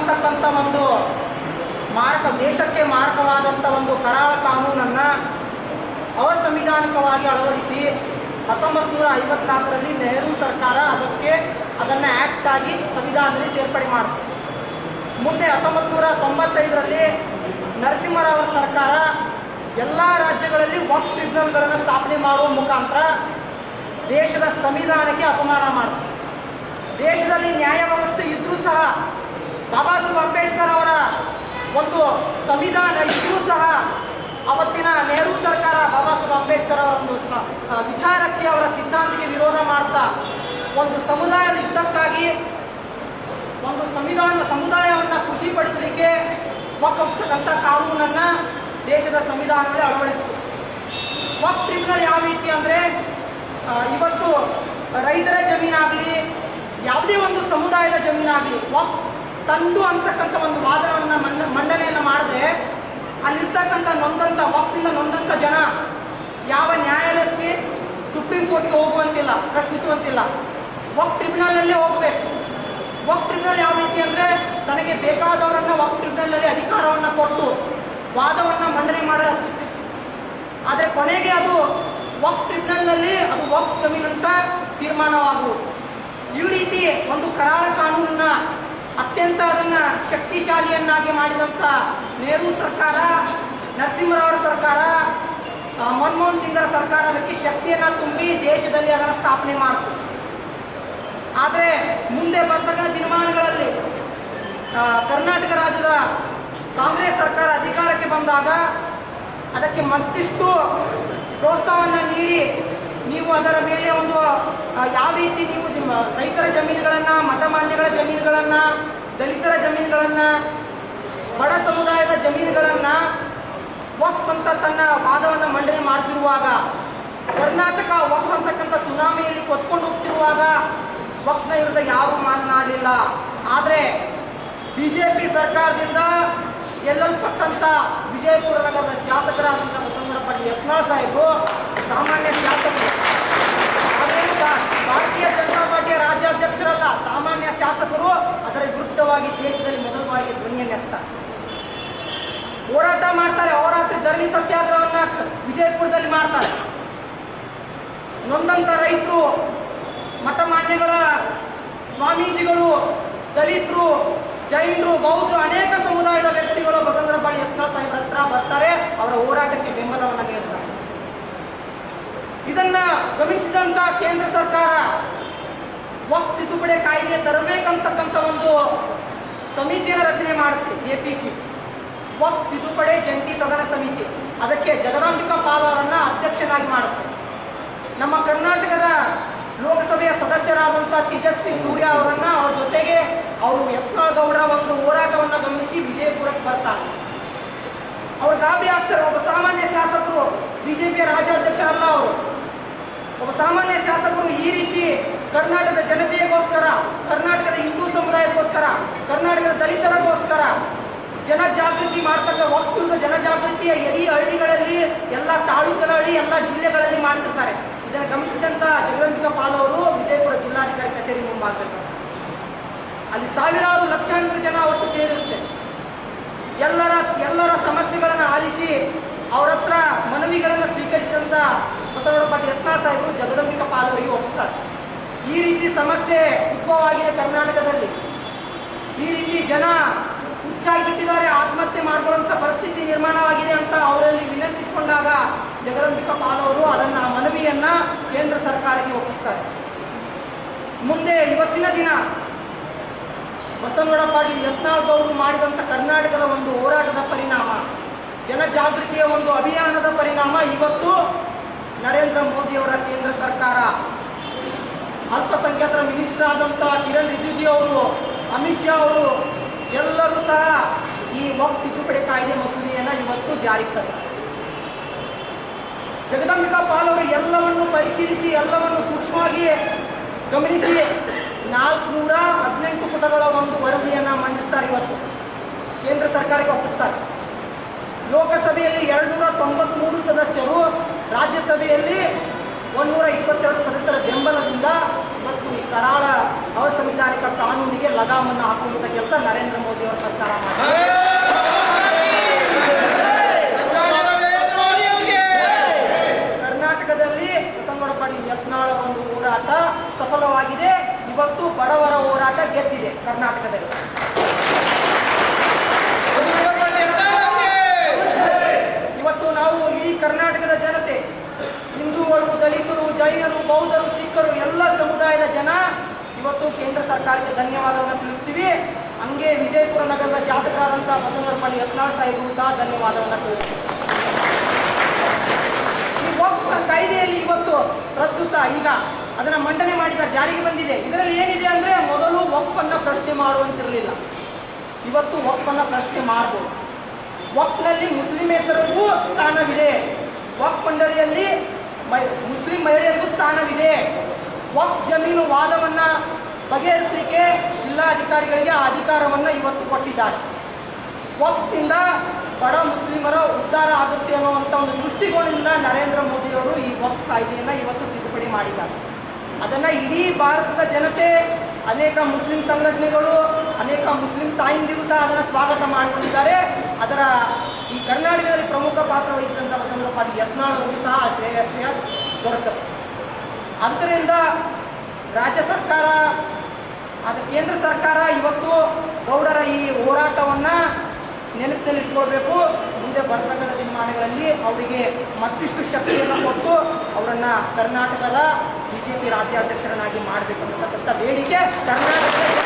ಅಂತಕ್ಕಂಥ ಒಂದು ಮಾರಕ, ದೇಶಕ್ಕೆ ಮಾರಕವಾದಂಥ ಒಂದು ಕರಾಳ ಕಾನೂನನ್ನು ಅಸಂವಿಧಾನಿಕವಾಗಿ ಅಳವಡಿಸಿ ಹತ್ತೊಂಬತ್ತು ನೂರ ಐವತ್ನಾಲ್ಕರಲ್ಲಿ ನೆಹರು ಸರ್ಕಾರ ಅದಕ್ಕೆ ಅದನ್ನು ಆ್ಯಕ್ಟ್ ಆಗಿ ಸಂವಿಧಾನದಲ್ಲಿ ಸೇರ್ಪಡೆ ಮಾಡಿತು. ಮುಂದೆ ಹತ್ತೊಂಬತ್ತು ನೂರ ತೊಂಬತ್ತೈದರಲ್ಲಿ ನರಸಿಂಹರಾವ್ ಸರ್ಕಾರ ಎಲ್ಲ ರಾಜ್ಯಗಳಲ್ಲಿ ವಕ್ ಟ್ರಿಬ್ಯುನಲ್ಗಳನ್ನು ಸ್ಥಾಪನೆ ಮಾಡುವ ಮುಖಾಂತರ ದೇಶದ ಸಂವಿಧಾನಕ್ಕೆ ಅಪಮಾನ ಮಾಡಿತು. ದೇಶದಲ್ಲಿ ನ್ಯಾಯ ವ್ಯವಸ್ಥೆ ಇದ್ದರೂ ಸಹ ಬಾಬಾ ಸಾಹೇಬ್ ಅಂಬೇಡ್ಕರ್ ಅವರ ಒಂದು ಸಂವಿಧಾನ ಇದ್ದರೂ ಸಹ ಅವತ್ತಿನ ನೆಹರು ಸರ್ಕಾರ ಬಾಬಾ ಸಾಹೇಬ್ ಅಂಬೇಡ್ಕರ್ ಅವರ ಒಂದು ವಿಚಾರಕ್ಕೆ ಅವರ ಸಿದ್ಧಾಂತಕ್ಕೆ ವಿರೋಧ ಮಾಡ್ತಾ ಒಂದು ಸಮುದಾಯದ ಯುದ್ಧಕ್ಕಾಗಿ ಒಂದು ಸಂವಿಧಾನ ಸಮುದಾಯವನ್ನು ಖುಷಿಪಡಿಸಲಿಕ್ಕೆ ವಕ್ತಕ್ಕಂಥ ಕಾನೂನನ್ನು ದೇಶದ ಸಂವಿಧಾನದಲ್ಲಿ ಅಳವಡಿಸಿತು ವಕ್ ಟ್ರಿಬ್ಯುನಲ್ ಯಾವ ರೀತಿ ಅಂದರೆ ಇವತ್ತು ರೈತರ ಜಮೀನಾಗಲಿ, ಯಾವುದೇ ಒಂದು ಸಮುದಾಯದ ಜಮೀನಾಗಲಿ ವಕ್ ತಂದು ಅಂತಕ್ಕಂಥ ಒಂದು ವಾದನವನ್ನು ಮಂಡ, ಮಂಡನೆಯನ್ನು ಮಾಡಿದ್ರೆ ಅಲ್ಲಿರ್ತಕ್ಕಂಥ ನೊಂದಂಥ ವಕ್ತಿಂದ ನೊಂದಂಥ ಜನ ಯಾವ ನ್ಯಾಯಾಲಯಕ್ಕೆ ಸುಪ್ರೀಂ ಕೋರ್ಟ್ಗೆ ಹೋಗುವಂತಿಲ್ಲ, ಪ್ರಶ್ನಿಸುವಂತಿಲ್ಲ. ವಕ್ ಟ್ರಿಬ್ಯುನಲಲ್ಲೇ ಹೋಗಬೇಕು. ವಕ್ ಟ್ರಿಬ್ಯುನಲ್ ಯಾವ ರೀತಿ ಅಂದರೆ ತನಗೆ ಬೇಕಾದವರನ್ನು ವಕ್ ಟ್ರಿಬ್ಯುನಲಲ್ಲಿ ಅಧಿಕಾರವನ್ನು ಕೊಟ್ಟು ವಾದವನ್ನು ಮಂಡನೆ ಮಾಡಲು ಹಚ್ಚುತ್ತೆ. ಆದರೆ ಕೊನೆಗೆ ಅದು ವಕ್ ಟ್ರಿಬ್ಯುನಲ್ನಲ್ಲಿ ಅದು ವಕ್ ಅಂತ ತೀರ್ಮಾನವಾಗುವುದು ಈ ರೀತಿ ಒಂದು ಕರಾಳ ಕಾನೂನನ್ನ ಅತ್ಯಂತ ಅದನ್ನು ಶಕ್ತಿಶಾಲಿಯನ್ನಾಗಿ ಮಾಡಿದಂಥ ನೆಹರು ಸರ್ಕಾರ ನರಸಿಂಹರಾವ್ ಸರ್ಕಾರ ಮನಮೋಹನ್ ಸಿಂಗ್ರ ಸರ್ಕಾರ ಅದಕ್ಕೆ ಶಕ್ತಿಯನ್ನು ತುಂಬಿ ದೇಶದಲ್ಲಿ ಅದನ್ನು ಸ್ಥಾಪನೆ ಮಾಡಿತು. ಆದರೆ ಮುಂದೆ ಬರ್ತಕ್ಕಂಥ ದಿನಮಾನಗಳಲ್ಲಿ ಕರ್ನಾಟಕ ರಾಜ್ಯದ ಕಾಂಗ್ರೆಸ್ ಸರ್ಕಾರ ಅಧಿಕಾರಕ್ಕೆ ಬಂದಾಗ ಅದಕ್ಕೆ ಮತ್ತಿಷ್ಟು ಪ್ರೋತ್ಸಾಹವನ್ನು ನೀಡಿ ನೀವು ಅದರ ಮೇಲೆ ಒಂದು ಯಾವ ರೀತಿ ನೀವು ರೈತರ ಜಮೀನುಗಳನ್ನು ಮಠಮಾನ್ಯಗಳ ಜಮೀನುಗಳನ್ನು, ದಲಿತರ ಜಮೀನುಗಳನ್ನು, ಬಡ ಸಮುದಾಯದ ಜಮೀನುಗಳನ್ನು ವಕ್ಫ್ ತನ್ನ ವಾದವನ್ನು ಮಂಡನೆ ಮಾಡ್ತಿರುವಾಗ, ಕರ್ನಾಟಕ ವಕ್ಫ್ ಅಂತಕ್ಕಂಥ ಸುನಾಮಿಯಲ್ಲಿ ಕೊಚ್ಕೊಂಡು ಹೋಗ್ತಿರುವಾಗ ವಕ್ಫ್ನ ವಿರುದ್ಧ ಯಾರು ಮಾತನಾಡಲಿಲ್ಲ. ಆದರೆ ಬಿ ಜೆ ಪಿ ಸರ್ಕಾರದಿಂದ ಗೆಲ್ಲಲ್ಪಟ್ಟಂಥ ವಿಜಯಪುರ ನಗರದ ಶಾಸಕರಾದಂಥ ಬಸವನಗೌಡ ಪಾಟೀಲ್ ಯತ್ನಾಳ್ ಸಾಹೇಬರು ಸಾಮಾನ್ಯ ಶಾಸಕರು. ಆದ್ದರಿಂದ ಭಾರತೀಯ ಜನತಾ ಪಾರ್ಟಿಯ ರಾಜ್ಯಾಧ್ಯಕ್ಷರಲ್ಲ, ಸಾಮಾನ್ಯ ಶಾಸಕರು ಅದರ ವಿರುದ್ಧವಾಗಿ ದೇಶದಲ್ಲಿ ಮೊದಲ ಬಾರಿಗೆ ಧ್ವನಿಯನ್ನೆತ್ತಾರೆ ಹೋರಾಟ ಮಾಡ್ತಾರೆ, ಅವರಾತ್ರಿ ಧರಣಿ ಸತ್ಯಾಗ್ರಹವನ್ನ ವಿಜಯಪುರದಲ್ಲಿ ಮಾಡ್ತಾರೆ. ನೊಂದಂತ ರೈತರು, ಮಠಮಾನ್ಯಗಳ ಸ್ವಾಮೀಜಿಗಳು, ದಲಿತರು, ಜೈನರು, ಬೌದ್ಧರು, ಅನೇಕ ಸಮುದಾಯದ ವ್ಯಕ್ತಿಗಳು ಬಸವನಗೌಡ ಯತ್ನ ಯತ್ನಾಳ್ ಸಾಹೇಬ್ರ ಹತ್ರ ಬರ್ತಾರೆ, ಅವರ ಹೋರಾಟಕ್ಕೆ ನೀಡ್ತಾರೆ ಇದನ್ನ ಗಮನಿಸಿದಂತ ಕೇಂದ್ರ ಸರ್ಕಾರ ವಕ್ತ್ ತಿದ್ದುಪಡಿ ಕಾಯ್ದೆ ತರಬೇಕಂತಕ್ಕಂಥ ಒಂದು ಸಮಿತಿಯನ್ನು ರಚನೆ ಮಾಡುತ್ತೆ, ಜೆ ಪಿ ಸಿ. ವಕ್ತ್ ತಿದ್ದುಪಡಿ ಜಂಟಿ ಸದನ ಸಮಿತಿ. ಅದಕ್ಕೆ ಜಗದಾಂಬಿಕಾ ಪಾಲ್ ಅವರನ್ನ ಅಧ್ಯಕ್ಷನಾಗಿ ಮಾಡುತ್ತೆ. ನಮ್ಮ ಕರ್ನಾಟಕದ ಲೋಕಸಭೆಯ ಸದಸ್ಯರಾದಂಥ ತೇಜಸ್ವಿ ಸೂರ್ಯ ಅವರನ್ನ ಅವರ ಜೊತೆಗೆ ಅವರು ಯತ್ನಾಳ್ ಗೌಡರ ಒಂದು ಹೋರಾಟವನ್ನು ಗಮನಿಸಿ ವಿಜಯಪುರಕ್ಕೆ ಬರ್ತಾರೆ ಅವ್ರು ಗಾಬರಿ ಆಗ್ತಾರೆ ಒಬ್ಬ ಸಾಮಾನ್ಯ ಶಾಸಕರು ಬಿಜೆಪಿಯ ರಾಜ್ಯಾಧ್ಯಕ್ಷರಲ್ಲ ಅವರು ಒಬ್ಬ ಸಾಮಾನ್ಯ ಶಾಸಕರು ಈ ರೀತಿ ಕರ್ನಾಟಕದ ಜನತೆಗೋಸ್ಕರ, ಕರ್ನಾಟಕದ ಹಿಂದೂ ಸಮುದಾಯದಗೋಸ್ಕರ, ಕರ್ನಾಟಕದ ದಲಿತರಿಗೋಸ್ಕರ ಜನಜಾಗೃತಿ ಮಾಡ್ತಕ್ಕ ವಿರುದ್ಧ ಜನಜಾಗೃತಿಯ ಇಡೀ ಹಳ್ಳಿಗಳಲ್ಲಿ ಎಲ್ಲ ತಾಲೂಕುಗಳಲ್ಲಿ, ಎಲ್ಲ ಜಿಲ್ಲೆಗಳಲ್ಲಿ ಮಾಡ್ತಿರ್ತಾರೆ. ಇದನ್ನು ಗಮನಿಸಿದಂಥ ಜಗದಂಬಿಕ ಪಾಲ್ ಅವರು ವಿಜಯಪುರ ಜಿಲ್ಲಾಧಿಕಾರಿ ಕಚೇರಿ ಮುಂಭಾಗದಲ್ಲಿ. ಅಲ್ಲಿ ಸಾವಿರಾರು ಲಕ್ಷಾಂತರ ಜನ ಒಟ್ಟು ಸೇರಿರುತ್ತೆ. ಎಲ್ಲರ ಎಲ್ಲರ ಸಮಸ್ಯೆಗಳನ್ನು ಆಲಿಸಿ ಅವರ ಹತ್ರ ಮನವಿಗಳನ್ನು ಸ್ವೀಕರಿಸಿದಂಥ ಬಸವಣ್ಣ ಪಾಟೀಲ್ ಯತ್ನಾಳ್ ಸಾಹೇಬರು ಜಗದಂಬಿಕಾ ಪಾಲವರಿಗೆ ಒಪ್ಪಿಸ್ತಾರೆ ಈ ರೀತಿ ಸಮಸ್ಯೆ ಉದ್ಭವವಾಗಿದೆ ಕರ್ನಾಟಕದಲ್ಲಿ. ಈ ರೀತಿ ಜನ ಹುಚ್ಚಾಗಿ ಬಿಟ್ಟಿದ್ದಾರೆ ಆತ್ಮಹತ್ಯೆ ಮಾಡಿಕೊಳ್ಳುವಂಥ ಪರಿಸ್ಥಿತಿ ನಿರ್ಮಾಣವಾಗಿದೆ ಅಂತ ಅವರಲ್ಲಿ ವಿನಂತಿಸಿಕೊಂಡಾಗ ಜಗದಂಬಿಕಾ ಪಾಲವರು ಅದನ್ನು ಮನವಿಯನ್ನು ಕೇಂದ್ರ ಸರ್ಕಾರಕ್ಕೆ ಒಪ್ಪಿಸ್ತಾರೆ. ಮುಂದೆ ಇವತ್ತಿನ ದಿನ ಬಸವನಗೌಡ ಪಾಟೀಲ್ ಯತ್ನಾಳ್ ಅವರು ಮಾಡಿದಂಥ ಕರ್ನಾಟಕದ ಒಂದು ಹೋರಾಟದ ಪರಿಣಾಮ ಜನಜಾಗೃತಿಯ ಒಂದು ಅಭಿಯಾನದ ಪರಿಣಾಮ, ಇವತ್ತು ನರೇಂದ್ರ ಮೋದಿಯವರ ಕೇಂದ್ರ ಸರ್ಕಾರ. ಅಲ್ಪಸಂಖ್ಯಾತರ ಮಿನಿಸ್ಟರ್ ಆದಂಥ ಕಿರಣ್ ರಿಜಿಜು ಅವರು, ಅಮಿತ್ ಶಾ ಅವರು, ಎಲ್ಲರೂ ಸಹ ಈ ವಕ್ ತಿದ್ದುಪಡಿ ಕಾಯ್ದೆ ಮಸೂದೆಯನ್ನು ಇವತ್ತು ಜಾರಿಗೆ ತಂದರು ಜಗದಂಬಿಕಾ ಪಾಲ್ ಅವರು ಎಲ್ಲವನ್ನು ಪರಿಶೀಲಿಸಿ, ಎಲ್ಲವನ್ನು ಸೂಕ್ಷ್ಮವಾಗಿ ಗಮನಿಸಿ, ನಾಲ್ಕುನೂರ ಹದಿನೆಂಟು ಪುಟಗಳ ಒಂದು ವರದಿಯನ್ನು ಮಂಡಿಸ್ತಾರೆ ಇವತ್ತು. ಕೇಂದ್ರ ಸರ್ಕಾರಕ್ಕೆ ಒಪ್ಪಿಸ್ತಾರೆ. ಲೋಕಸಭೆಯಲ್ಲಿ ಎರಡುನೂರ ತೊಂಬತ್ಮೂರು ಸದಸ್ಯರು ರಾಜ್ಯಸಭೆಯಲ್ಲಿ ಒಂದೂರ ಇಪ್ಪತ್ತೆರಡು ಸದಸ್ಯರ ಬೆಂಬಲದಿಂದ ಮತ್ತು ಈ ಕರಾಳ ಅವಸಂವಿಧಾನಿಕ ಕಾನೂನಿಗೆ ಲಗಾಮನ್ನು ಹಾಕುವಂಥ ಕೆಲಸ ನರೇಂದ್ರ ಮೋದಿ ಅವರ ಸರ್ಕಾರ ಮಾಡಿದೆ ಕರ್ನಾಟಕದಲ್ಲಿ ಬಸವನಗೌಡ ಯತ್ನಾಳ ಒಂದು ಹೋರಾಟ ಸಫಲವಾಗಿದೆ. ಇವತ್ತು ಬಡವರ ಹೋರಾಟ ಗೆದ್ದಿದೆ ಕರ್ನಾಟಕದಲ್ಲಿ ಇವತ್ತು ನಾವು ಇಡೀ ಕರ್ನಾಟಕದ ಜನತೆ ಹಿಂದೂಗಳು ದಲಿತರು ಜೈನರು ಬೌದ್ಧರು ಸಿಖ್ಖರು ಎಲ್ಲ ಸಮುದಾಯದ ಜನ ಇವತ್ತು ಕೇಂದ್ರ ಸರ್ಕಾರಕ್ಕೆ ಧನ್ಯವಾದವನ್ನು ತಿಳಿಸ್ತೀವಿ. ಹಂಗೆ ವಿಜಯಪುರ ನಗರದ ಶಾಸಕರಾದಂಥ ಬಸವನಗೌಡ ಪಾಟೀಲ್ ಯತ್ನಾಳ್ ಸಾಹೇಬರು ಸಹ ಧನ್ಯವಾದವನ್ನು ತಿಳಿಸ್ತೀವಿ. ಈ ಒಬ್ಬ ಕಾಯ್ದೆಯಲ್ಲಿ ಇವತ್ತು ಪ್ರಸ್ತುತ ಈಗ ಅದನ್ನ ಮಂಡನೆ ಮಾಡಿದ ಜಾರಿಗೆ ಬಂದಿದೆ. ಇದರಲ್ಲಿ ಏನಿದೆ ಅಂದ್ರೆ ಮೊದಲು ಅನ್ನ ಪ್ರಶ್ನೆ ಮಾಡುವಂತಿರಲಿಲ್ಲ. ಇವತ್ತು ಅನ್ನ ಪ್ರಶ್ನೆ ಮಾಡಬಹುದು ವಕ್ಫ್ನಲ್ಲಿ ಮುಸ್ಲಿಮೇತರಿಗೂ ಸ್ಥಾನವಿದೆ. ವಕ್ಫ್ ಮಂಡಳಿಯಲ್ಲಿ ಮುಸ್ಲಿಂ ಮಹಿಳೆಯರಿಗೂ ಸ್ಥಾನವಿದೆ. ವಕ್ಫ್ ಜಮೀನು ವಾದವನ್ನ ಬಗೆಹರಿಸಲಿಕ್ಕೆ ಜಿಲ್ಲಾಧಿಕಾರಿಗಳಿಗೆ ಆ ಅಧಿಕಾರವನ್ನ ಇವತ್ತು ಕೊಟ್ಟಿದ್ದಾರೆ. ವಕ್ಫ್ನಿಂದ ಬಡ ಮುಸ್ಲಿಮರ ಉದ್ಧಾರ ಆಗುತ್ತೆ ಅನ್ನುವಂಥ ಒಂದು ದೃಷ್ಟಿಕೋನದಿಂದ ನರೇಂದ್ರ ಮೋದಿಯವರು ಈ ವಕ್ಫ್ ಕಾಯ್ದೆಯನ್ನು ಇವತ್ತು ತಿದ್ದುಪಡಿ ಮಾಡಿದ್ದಾರೆ. ಅದನ್ನು ಇಡೀ ಭಾರತದ ಜನತೆ, ಅನೇಕ ಮುಸ್ಲಿಂ ಸಂಘಟನೆಗಳು, ಅನೇಕ ಮುಸ್ಲಿಂ ತಾಯಿಂದಿರು ಸಹ ಅದನ್ನು ಸ್ವಾಗತ ಮಾಡಿಕೊಂಡಿದ್ದಾರೆ. ಅದರ ಈ ಕರ್ನಾಟಕದಲ್ಲಿ ಪ್ರಮುಖ ಪಾತ್ರ ವಹಿಸಿದಂಥ ಬಸವನಗೌಡ ಪಾಟೀಲ್ ಯತ್ನಾಳ್ ಅವರು ಸಹ ಆ ಶ್ರೇಯಶ್ರೇಯ ದೊರಕರು ಆದ್ದರಿಂದ ರಾಜ್ಯ ಸರ್ಕಾರ ಅದು ಕೇಂದ್ರ ಸರ್ಕಾರ ಇವತ್ತು ಗೌಡರ ಈ ಹೋರಾಟವನ್ನು ನೆನಪಿನಲ್ಲಿಟ್ಕೊಳ್ಬೇಕು. ಮುಂದೆ ಬರ್ತಕ್ಕಂಥ ದಿನಮಾನಗಳಲ್ಲಿ ಅವರಿಗೆ ಮತ್ತಿಷ್ಟು ಶಕ್ತಿಯನ್ನು ಕೊಟ್ಟು ಅವರನ್ನು ಕರ್ನಾಟಕದ ಬಿ ಜೆ ಪಿ ರಾಜ್ಯಾಧ್ಯಕ್ಷರನ್ನಾಗಿ ಮಾಡಬೇಕು ಅನ್ನತಕ್ಕಂಥ ಬೇಡಿಕೆ ಕರ್ನಾಟಕದ